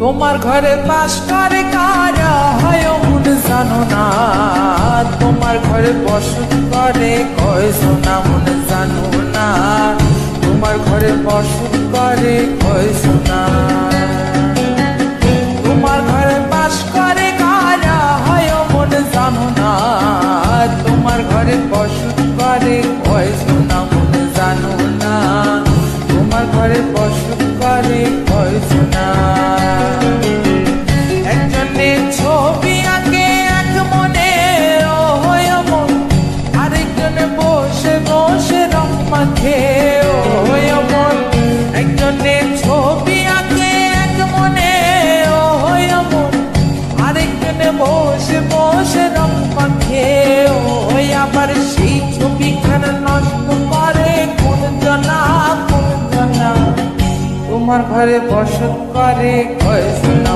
তোমার ঘরে বাস করে কারা হয় জানো না? তোমার ঘরে বসত করে কয় সোনা, মন জানো না? তোমার ঘরে বসত করে কয় সোনা? তোমার ঘরে বাস করে কারা হয় মন জানো না? তোমার ঘরে বসত করে কয় সোনা, মন জানো না? তোমার ঘরে বসত করে কয় সোনা? রং মাখে ও একজনের ছবি আঁকে এক মনে ও হয় মন আরেকজনে বসে বসে রং মাখে ও হয় আবার সেই ছবিখানা নষ্ট করে, কোন জনা কোন জনা। তোমার ঘরে বসত করে, কয় শোনা